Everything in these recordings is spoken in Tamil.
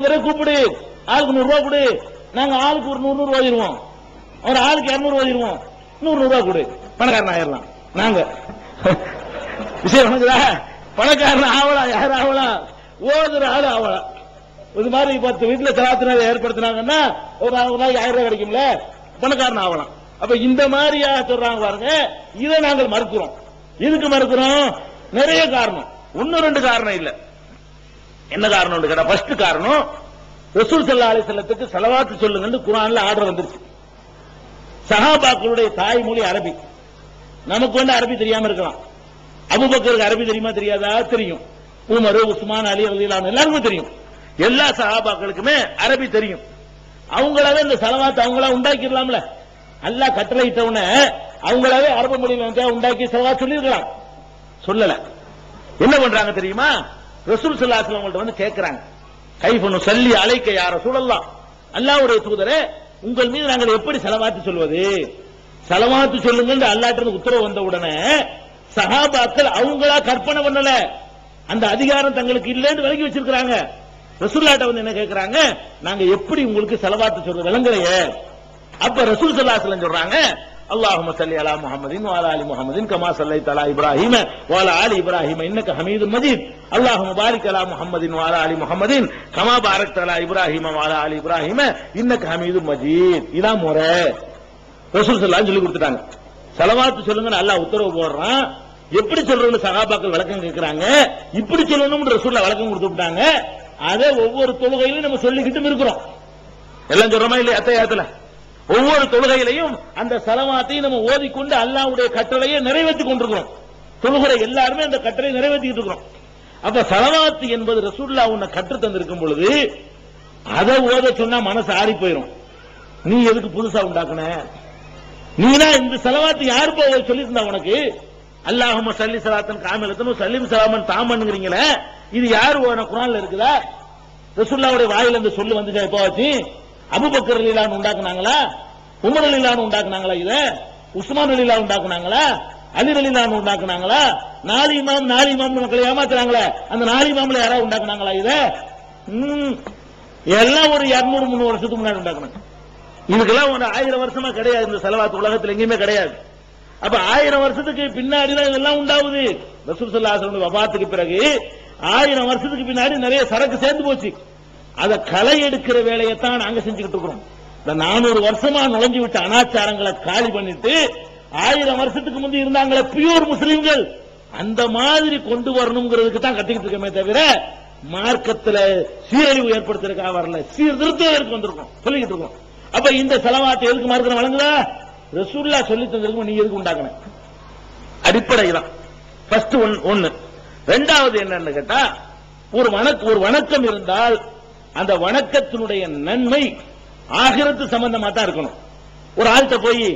கூப்பிடு ஆளுக்கு நூறு ரூபா கொடு. நாங்க ஆளுக்கு ஒரு நூறு ரூபா ஓதிடுவோம் ஒரு ஆளுக்கு இருநூறு ஓதிடுவோம் நூறு நூறு ரூபா கொடு. பணக்காரன் ஆயிரலாம். நாங்க. விஷயம் பணக்காரன் ஆவலாம் யார் ஆவலாம் ஓதுற ஆளு ஆவலாம் இது மாதிரி பத்து வீட்டுல சலாத்தினர் ஏற்படுத்தினாங்கன்னா ஒரு நாளைக்கு ஆயிரம் ரூபாய் கிடைக்கும்ல? பணக்காரன் ஆகலாம் அப்ப இந்த மாதிரியா சொல்றாங்க பாருங்க. இதை நாங்கள் மறுக்கிறோம். இதுக்கு மறுக்கிறோம்? நிறைய காரணம். ஒன்னு ரெண்டு காரணம் இல்லை. என்ன காரணம் கேட்டா ஃபர்ஸ்ட் காரணம் ரசூல் சல்லா அலி செல்லத்துக்கு செலவாத்து சொல்லுங்கன்னு குரான்ல ஆர்டர் வந்துருச்சு. சஹாபாக்களுடைய தாய்மொழி அரபி. நமக்கு வந்து அரபி தெரியாம இருக்கலாம். அபுபக்கருக்கு அரபி தெரியுமா தெரியாதா? தெரியும். உமர் உஸ்மான் அலி அலிலான் எல்லாருக்கும் தெரியும். எல்லா சஹாபாக்களுக்குமே அரபி தெரியும். அவங்களாவே இந்த செலவாத்து அவங்களா உண்டாக்கிடலாம்ல. அல்லாஹ் கட்டளையிட்டவன அவங்களாவே அரபு மொழியில வந்து உண்டாக்கி செலவா சொல்லியிருக்கலாம். சொல்லல. என்ன பண்றாங்க தெரியுமா? ரசூல் சல்லாஸ்லாம் உங்கள்ட்ட வந்து கேட்கிறாங்க கைஃபனு சல்லி அழைக்க யார சூழல்லாம் அல்லாவுடைய தூதரே உங்கள் மீது நாங்கள் எப்படி செலவாத்து சொல்வது? செலவாத்து சொல்லுங்க அல்லாட்டிருந்து உத்தரவு வந்த உடனே சகாபாக்கள் அவங்களா கற்பனை பண்ணல. அந்த அதிகாரம் தங்களுக்கு இல்லைன்னு விலகி வச்சிருக்கிறாங்க. ரசூல்லாட்ட வந்து என்ன கேட்கிறாங்க நாங்க எப்படி உங்களுக்கு செலவாத்து சொல்றது? விளங்கலையே அப்ப ரசூல் சல்லாஸ்லாம் சொல்றாங்க அல்லாஹும சல்லி அலா முகமதின் வாலா அலி முஹமதின் கமா சல்லை தலா இப்ராஹிம வாலா அலி இப்ராஹிம இன்னக்கு ஹமீது மஜீத். அல்லாஹ் முபாரிக் அலா முஹம்மதின் வாலா அலி முஹம்மதின். கமா பாரக் தலா இப்ராஹிம வாலா அலி இப்ராஹிம. இன்னக்கு ஹமீது மஜீத். இதான் முறை. ரசூல் சொல்லான்னு சொல்லி கொடுத்துட்டாங்க. செலவாத்து சொல்லுங்கன்னு அல்லாஹ் உத்தரவு போடுறான். எப்படி சொல்றோம்னு சகாபாக்கள் விளக்கம் கேட்கிறாங்க இப்படி சொல்லணும்னு ரசூல்ல வழக்கம் கொடுத்து விட்டாங்க. அதை ஒவ்வொரு தொழுகையிலும் நம்ம சொல்லிக்கிட்டும் இருக்கிறோம். எல்லாம் சொல்றோமா இல்லையா அத்தையாத்துல ஒவ்வொரு தொழுகையிலையும் அந்த செலவாத்தையும் நம்ம ஓதிக்கொண்டு அல்லாவுடைய கட்டளையை நிறைவேற்றி கொண்டிருக்கிறோம். தொழுகிற எல்லாருமே அந்த கட்டளை நிறைவேற்றிட்டு இருக்கிறோம். அப்ப சலவாத்து என்பது ரசூல்லா உன்னை கற்று தந்திருக்கும் பொழுது அதை ஓத சொன்னா மனசு ஆறி போயிடும் நீ எதுக்கு புதுசா உண்டாக்குன? நீனா இந்த செலவாத்து யாரு போக சொல்லியிருந்தா உனக்கு? அல்லாஹும சல்லி சலாத்தன் காமிலத்தனும் சலீம் சலாமன் தாமன்ங்கிறீங்களே இது யாரு ஓன குரான்ல இருக்குதா? ரசுல்லாவுடைய வாயில இந்த சொல்லு வந்துச்சா எப்போ ஆச்சு அபுபக்கர் லீலான்னு உண்டாக்குனாங்களா? உமர் லீலான் உண்டாக்குனாங்களா இத? உஸ்மான் லீலா உண்டாக்குனாங்களா? அலிரலி லீலான் உண்டாக்குனாங்களா? நாலு இமாம் நாலு இமாம் மக்களை ஏமாத்துறாங்களே? அந்த நாலு இமாம்ல யாராவது உண்டாக்குனாங்களா இத? எல்லாம் ஒரு இருநூறு முந்நூறு வருஷத்துக்கு முன்னாடி உண்டாக்குனாங்க. இதுக்கெல்லாம் ஒரு ஆயிரம் வருஷமா கிடையாது. இந்த செலவாத்து உலகத்துல எங்கேயுமே கிடையாது. அப்ப ஆயிரம் வருஷத்துக்கு பின்னாடி தான் இதெல்லாம் உண்டாகுது. ரசூல் சல்லாஹ் வபாத்துக்கு பிறகு ஆயிரம் வருஷத்துக்கு பின்னாடி நிறைய சரக்கு சேர்ந்து போச்சு. அதை களை எடுக்கிற வேலையைத்தான் நாங்க செஞ்சுக்கிட்டு இருக்கிறோம். இந்த நானூறு வருஷமா நுழைஞ்சு விட்ட அனாச்சாரங்களை காலி பண்ணிட்டு ஆயிரம் வருஷத்துக்கு முந்தி இருந்தாங்களே பியூர் முஸ்லிம்கள். அந்த மாதிரி கொண்டு வரணுங்கிறதுக்கு தான் கட்டிக்கிட்டு இருக்கமே தவிர மார்க்கத்துல சீரழிவு ஏற்படுத்துறதுக்காக வரல. சீர்திருத்தம் வந்திருக்கோம்? சொல்லிக்கிட்டு இருக்கோம். அப்ப இந்த செலவாட்டை எதுக்கு மார்க்கம் வழங்குதா? ரசூல்லா சொல்லி தந்திருக்கும் நீ எதுக்கு உண்டாக்கணும் அடிப்படை தான் ஃபர்ஸ்ட் ஒன்னு ரெண்டாவது என்னன்னு கேட்டா ஒரு வணக்க ஒரு வணக்கம் இருந்தால் அந்த வணக்கத்தினுடைய நன்மை ஆகிரத்து சம்பந்தமா தான் இருக்கணும். ஒரு ஆள்கிட்ட போய்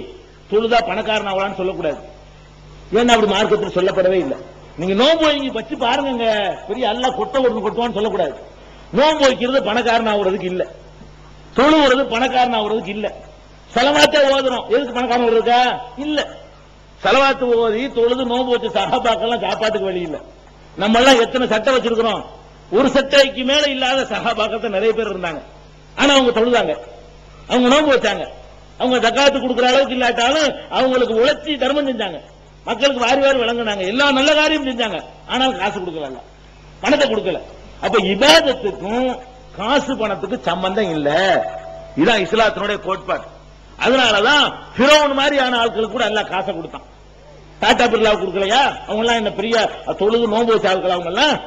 தொழுதா பணக்காரன் ஆகலான்னு சொல்லக்கூடாது. ஏன்னா அப்படி மார்க்கத்தில் சொல்லப்படவே இல்லை. நீங்க நோன்பு வைங்க வச்சு பாருங்க பெரிய அல்ல கொட்ட ஒன்று கொட்டுவான்னு சொல்லக்கூடாது. நோன்பு வைக்கிறது பணக்காரன் ஆகுறதுக்கு இல்ல. தொழுவுறது பணக்காரன் ஆகுறதுக்கு இல்ல. செலவாத்தே ஓதுறோம் எதுக்கு பணக்காரன் இருக்கா இல்ல. செலவாத்து ஓதி தொழுது நோன்பு வச்ச சகாபாக்கெல்லாம் சாப்பாட்டுக்கு வழி இல்ல. நம்ம எல்லாம் எத்தனை சட்டை வச்சிருக்கிறோம்? ஒரு சட்டைக்கு மேல இல்லாத சகாபாக்கத்தை நிறைய பேர் இருந்தாங்க. ஆனா அவங்க தொழுதாங்க. அவங்க நோன்பு வச்சாங்க. அவங்க தக்காத்து கொடுக்குற அளவுக்கு இல்லாட்டாலும் அவங்களுக்கு உழைச்சி தர்மம் செஞ்சாங்க. மக்களுக்கு வாரி வாரி வழங்கினாங்க. எல்லா நல்ல காரியம் செஞ்சாங்க. ஆனால் காசு கொடுக்கல பணத்தை கொடுக்கல. அப்ப இபாதத்துக்கும் காசு பணத்துக்கு சம்பந்தம் இல்ல. இதான் இஸ்லாத்தினுடைய கோட்பாடு. அதனாலதான் பிரோன் மாதிரியான ஆட்களுக்கு கூட எல்லாம் காசை கொடுத்தான். டாடா பிர்லாவுக்கு கொடுக்கலையா? அவங்க எல்லாம் என்ன பெரிய தொழுது நோன்பு வச்ச ஆட்கள் அவங்க எல்லாம்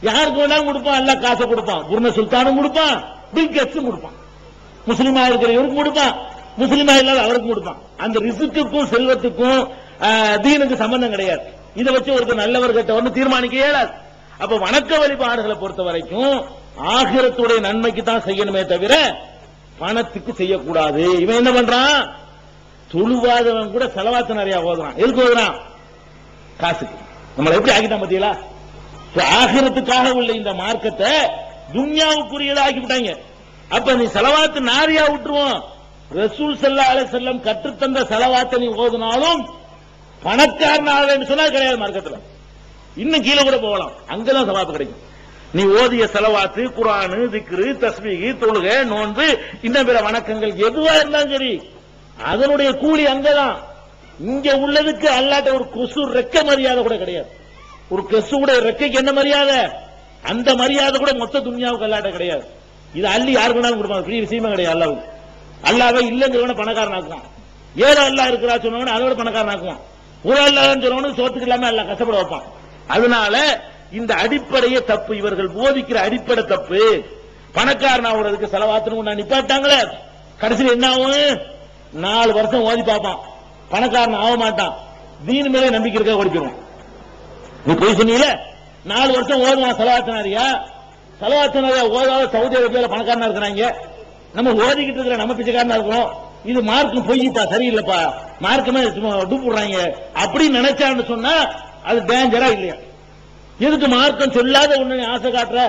யாருக்கு வேணாலும் கொடுப்பான். எல்லாம் காசை கொடுப்பான். குருண சுல்தானும் கொடுப்பான். பில் கேட்ஸும் கொடுப்பான். முஸ்லீமா இருக்கிற இவருக்கும் கொடுப்பான். முஸ்லீமா இல்லாத அவருக்கும் கொடுப்பான். அந்த ரிசுக்குக்கும் செல்வத்துக்கும் தீனுக்கு சம்பந்தம் கிடையாது. இதை வச்சு ஒருத்தர் நல்லவர் கெட்டவர்னு தீர்மானிக்க இயலாது. அப்ப வணக்க வழிபாடுகளை பொறுத்த வரைக்கும் ஆகிரத்துடைய நன்மைக்கு தான் செய்யணுமே தவிர பணத்துக்கு செய்யக்கூடாது. இவன் என்ன பண்றான்? தொழுவாதவன் கூட செலவாத்து நிறைய ஓதுறான். எதுக்கு ஓதுறான்? காசுக்கு. நம்மளை எப்படி ஆகிட்டான் பாத்தீங்களா? ஆகிரத்துக்காக உள்ள இந்த மார்க்கத்தை துன்யாவுக்குரியதா ஆக்கி விட்டாங்க அப்ப நீ செலவாத்து நாரியா விட்டுருவோம். ரசூல் செல்லா அலை செல்லம் கற்றுத்தந்த செலவாத்தை நீ ஓதுனாலும் பணக்காரன் ஆகலைன்னு சொன்னா கிடையாது மார்க்கத்தில். இன்னும் கீழே கூட போகலாம். அங்கதான் சவாப்பு கிடைக்கும். நீ ஓதிய செலவாத்து குரானு திக்ரு தஸ்மீகி தொழுகை நோன்பு இன்னும் பிற வணக்கங்கள் எதுவா இருந்தாலும் சரி அதனுடைய கூலி அங்கதான். இங்க உள்ளதுக்கு அல்லாட்ட ஒரு கொசு ரெக்க மரியாதை கூட கிடையாது. ஒரு கொசுவோட ரெக்கைக்கு என்ன மரியாதை? அந்த மரியாதை கூட மொத்த துன்யாவுக்கு அல்லாட்ட கிடையாது. இது அள்ளி யாருக்கு வேணாலும் கொடுப்பாங்க. பெரிய விஷயமா கிடையாது அல்லாவுக்கு. அல்லாவே இல்லைங்கிறவன பணக்காரன் ஏதோ அல்லா இருக்கிறா சொன்னவன அதோட பணக்காரன் ஆக்குவான் ஒரு அல்லான்னு சொன்னவனு சோத்துக்கு இல்லாம அல்ல கஷ்டப்பட வைப்பான். அதனால இந்த அடிப்படையே தப்பு இவர்கள் போதிக்கிற அடிப்படை தப்பு பணக்காரன் ஆகுறதுக்கு செலவாத்தணும் நான் நிப்பாட்டாங்களே. கடைசியில் என்ன ஆகும் நாலு வருஷம் ஓதி பார்ப்பான். பணக்காரன் ஆக மாட்டான். தீன் மேலே நம்பிக்கை இருக்க ஓடிக்கிறோம் நீ போய் சொன்னீல நாலு வருஷம் ஓதுவான் செலவாத்தினாரியா? செலவாத்தினாரியா? ஓதாத சவுதி அரேபியாவில் பணக்காரனா இருக்கிறாங்க. நம்ம ஓதிக்கிட்டு இருக்கிற நம்ம பிச்சைக்காரனா இருக்கிறோம். இது மார்க்கும் பொய்ப்பா சரியில்லைப்பா. மார்க்கமே சும்மா விடுறாங்க அப்படின்னு நினைச்சான்னு சொன்னா அது டேஞ்சரா இல்லையா? எதுக்கு மார்க்கம் சொல்லாத ஒண்ணு ஆசை காட்டுற?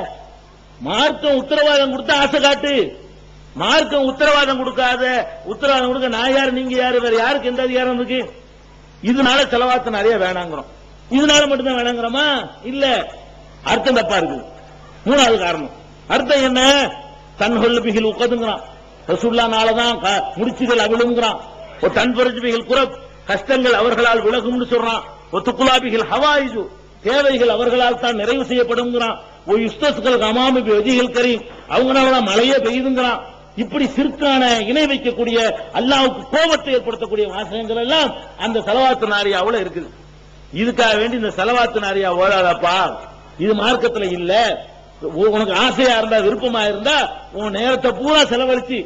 மார்க்கம் உத்தரவாதம் கொடுத்தா ஆசை காட்டு. மார்க்கம் உத்தரவாதம் கொடுக்காத. உத்தரவாதம் கொடுக்க நான் யாரு நீங்க யாரு வேற யாருக்கு எந்த அதிகாரம் இருக்கு? இதனால செலவாத்த நிறைய வேணாங்கிறோம். இதனால மட்டும்தான் வேணாங்கிறோமா? இல்ல. அர்த்தம் தப்பா இருக்கு மூணாவது காரணம். அர்த்தம் என்ன? தன் கொல்லு பிகில் உட்காதுங்கிறான் ரசுல்லானாலதான் க- முடிச்சுகள் அவிழுங்கிறான். ஒரு தன் பிகில் குரப் கஷ்டங்கள் அவர்களால் விலகும்னு சொல்றான். ஒத்துக்குலாபிகள் ஹவாயிஜு தேவைகள் அவர்களால் தான் நிறைவு செய்யப்படுங்கிறான். ஒரு யுஸ்தஸ்கள் அமாமி வெஜிகள் கரீம் அவங்களால மழையே பெய்யுதுங்கிறான். இப்படி சிற்கான இணை வைக்கக்கூடிய அல்லாவுக்கு கோபத்தை ஏற்படுத்தக்கூடிய வாசகங்கள் எல்லாம் அந்த செலவாத்து நாரியாவில் இருக்குது. இதுக்காக வேண்டி இந்த செலவாத்து நாரியா ஓடாதப்பா. இது மார்க்கத்துல இல்ல. உனக்கு ஆசையா இருந்தா விருப்பமா இருந்தா உன் நேரத்தை பூரா செலவழிச்சு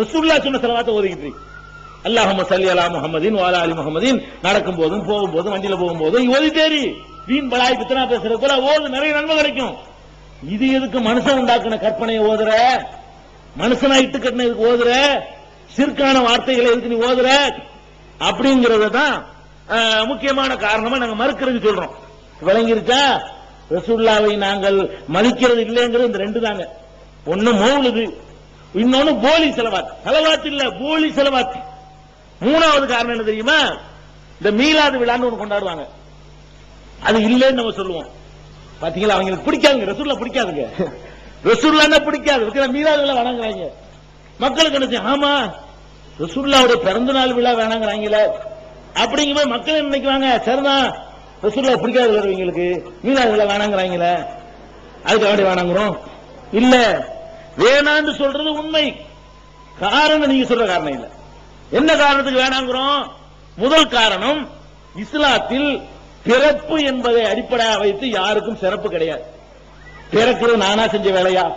ரசூல்லா சொன்ன செலவாத்த ஓதிக்கிட்டு இரு. அல்லாஹும்ம சல்லி அலா முஹம்மதின் வாலா அலி முஹம்மதின். நடக்கும் போதும் போகும் போதும் வண்டியில போகும் போதும் ஓதி தேரி வீண் பலாய் பித்தனா பேசுறது கூட ஓது நிறைய நன்மை கிடைக்கும். இது எதுக்கு மனுஷன் உண்டாக்குன கற்பனையை ஓதுற? மனுஷனா இட்டு கட்டின இதுக்கு ஓதுற? சிற்கான வார்த்தைகளை எதுக்கு நீ ஓதுற? அப்படிங்கறத தான் முக்கியமான காரணமா நாங்க மறுக்கிறது சொல்றோம். விளங்கிருச்சா? ரசுல்லாவை நாங்கள் மதிக்கிறது இல்லைங்கிறது இந்த ரெண்டு தாங்க. ஒன்னு மௌலுது இன்னொன்னு போலி செலவாத். செலவாத்து இல்ல போலி செலவாத்து மூணாவது காரணம் என்ன தெரியுமா? இந்த மீலாது விழான்னு ஒன்று கொண்டாடுவாங்க. அது இல்லைன்னு நம்ம சொல்லுவோம். பாத்தீங்களா? அவங்களுக்கு பிடிக்காதுங்க. ரசூல்லா பிடிக்காதுங்க. ரசூல்லான்னா பிடிக்காது. இருக்கிற மீலாது விழா வணங்குறாங்க. மக்களுக்கு என்ன செய்யும்? ஆமா ரசூல்லாவுடைய பிறந்த நாள் விழா வேணாங்கிறாங்களே. அப்படிங்கும்போது மக்கள் நினைக்குவாங்க? சரிதான். ரசூல்லா பிடிக்காது இவங்களுக்கு மீலாது வேணாங்கிறாங்களே. அதுக்கு அப்படி வேணாங்கிறோம். இல்ல வேணான்னு சொல்றது உண்மை. காரணம் நீங்க சொல்ற காரணம் இல்ல. என்ன காரணத்துக்கு வேணாங்கிறோம்? முதல் காரணம் இஸ்லாத்தில் பிறப்பு என்பதை அடிப்படையாக வைத்து யாருக்கும் சிறப்பு கிடையாது. பிறக்கிறது நானா செஞ்ச வேலையா?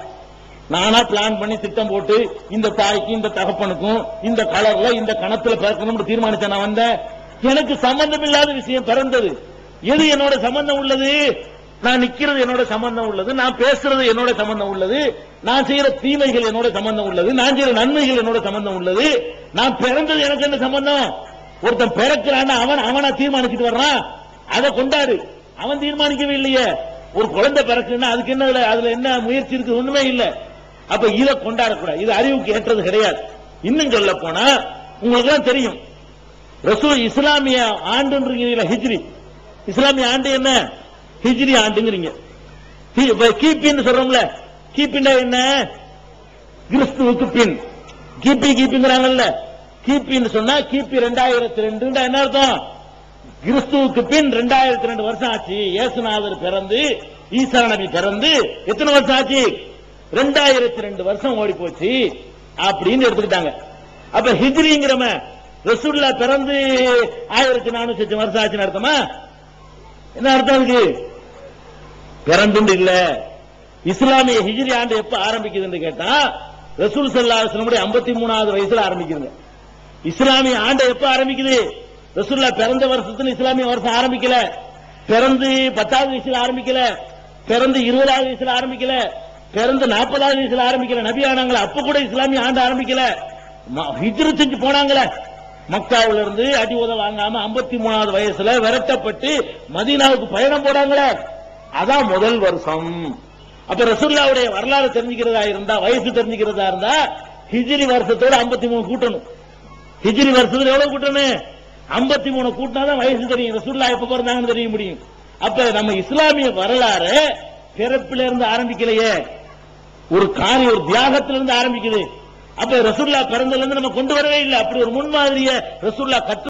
நானா பிளான் பண்ணி திட்டம் போட்டு இந்த தாய்க்கு இந்த தகப்பனுக்கும் இந்த கலர்ல இந்த கணத்துல பிறக்கணும்னு தீர்மானிச்ச நான் வந்தேன். எனக்கு சம்பந்தம் இல்லாத விஷயம் பிறந்தது. எது என்னோட சம்பந்தம் உள்ளது? நான் நிக்கிறது என்னோட சம்பந்தம் உள்ளது. நான் பேசுறது என்னோட சம்பந்தம் உள்ளது. நான் செய்யற தீமைகள் என்னோட சம்பந்தம் உள்ளது. நான் செய்யற நன்மைகள் என்னோட சம்பந்தம் உள்ளது. நான் பிறந்தது எனக்கு என்ன சம்பந்தம்? ஒருத்தன் பிறக்கிறான்னா அவன் அவனா தீர்மானிச்சுட்டு வர்றான். அதை கொண்டாடு. அவன் தீர்மானிக்கவே இல்லையே. ஒரு குழந்தை பிறக்குன்னா அதுக்கு என்ன அதுல- என்ன முயற்சி இருக்கு? ஒண்ணுமே இல்ல. அப்ப இதை கொண்டாடக்கூடாது. இது அறிவுக்கு ஏற்றது கிடையாது. இன்னும் சொல்ல போனா உங்களுக்கு எல்லாம் தெரியும். ரசூல் இஸ்லாமிய ஆண்டுன்றீங்க ஹிஜ்ரி. இஸ்லாமிய ஆண்டு என்ன? ஹிஜ்ரி ஆண்டுங்கிறீங்க. ஹி- கிபின்னு சொல்றோம்ல. கிபின்னா என்ன? கிறிஸ்துவுக்கு பின். கிபி கிபிங்கிறாங்கல்ல கிபின்னு சொன்னா கிபி ரெண்டாயிரத்தி ரெண்டு என்ன அர்த்தம்? கிறிஸ்துவுக்கு பின் ரெண்டாயிரத்தி ரெண்டு வருஷம் ஆச்சு. இயேசுநாதர் பிறந்து ஈசா நபி பிறந்து எத்தனை வருஷம் ஆச்சு? ரெண்டாயிரத்தி ரெண்டு வருஷம் ஓடி போச்சு அப்படின்னு எடுத்துக்கிட்டாங்க. அப்ப ஹிஜ்ரிங்கிறம ரசூல்லா பிறந்து ஆயிரத்தி நானூத்தி வருஷம் ஆச்சுன்னு அர்த்தமா? என்ன அர்த்தம் இருக்கு பிறந்துண்டு இல்ல. இஸ்லாமிய ஹிஜ்ரி ஆண்டு எப்ப ஆரம்பிக்குதுன்னு கேட்டா ரசூல் சல்லா அலுவலமுடைய ஐம்பத்தி மூணாவது வயசுல ஆரம்பிக்குதுங்க. இஸ்லாமிய ஆண்டு எப்ப ஆரம்பிக்குது? ரசூல்லா பிறந்த வருஷத்துல இஸ்லாமிய வருஷம் ஆரம்பிக்கல. பிறந்து பத்தாவது வயசுல ஆரம்பிக்கல. பிறந்து இருபதாவது வயசுல ஆரம்பிக்கல. பிறந்து நாற்பதாவது வயசுல ஆரம்பிக்கல. நபி ஆனாங்களா அப்ப கூட இஸ்லாமிய ஆண்டு ஆரம்பிக்கல. ம- ஹிஜ்ரு செஞ்சு போனாங்களே. மக்காவுல இருந்து அடி உத வாங்காம 53 மூணாவது வயசுல விரட்டப்பட்டு மதீனாவுக்கு பயணம் போனாங்களே. அதான் முதல் வருஷம். அப்ப ரசூல்லாவுடைய வரலாறு தெரிஞ்சுக்கிறதா இருந்தா வயசு தெரிஞ்சுக்கிறதா இருந்தா ஹிஜ்ரி வருஷத்தோட 53 மூணு கூட்டணும். ஹிஜ்ரி வருஷத்துல எவ்வளவு கூட்டணும்? 53 மூணு கூட்டினாதான் வயசு தெரியும். ரசூல்லா எப்ப பிறந்தாங்கன்னு தெரிய முடியும். அப்ப நம்ம இஸ்லாமிய வரலாறு பிறப்பில இருந்து ஆரம்பிக்கலையே. ஒரு காரியம் ஒரு தியாகத்திலிருந்து ஆரம்பிக்குது. அப்ப ரசூல்லா பிறந்ததுல இருந்து நம்ம கொண்டு வரவே இல்லை. அப்படி ஒரு முன்மாதிரிய ரசூல்லா கற்று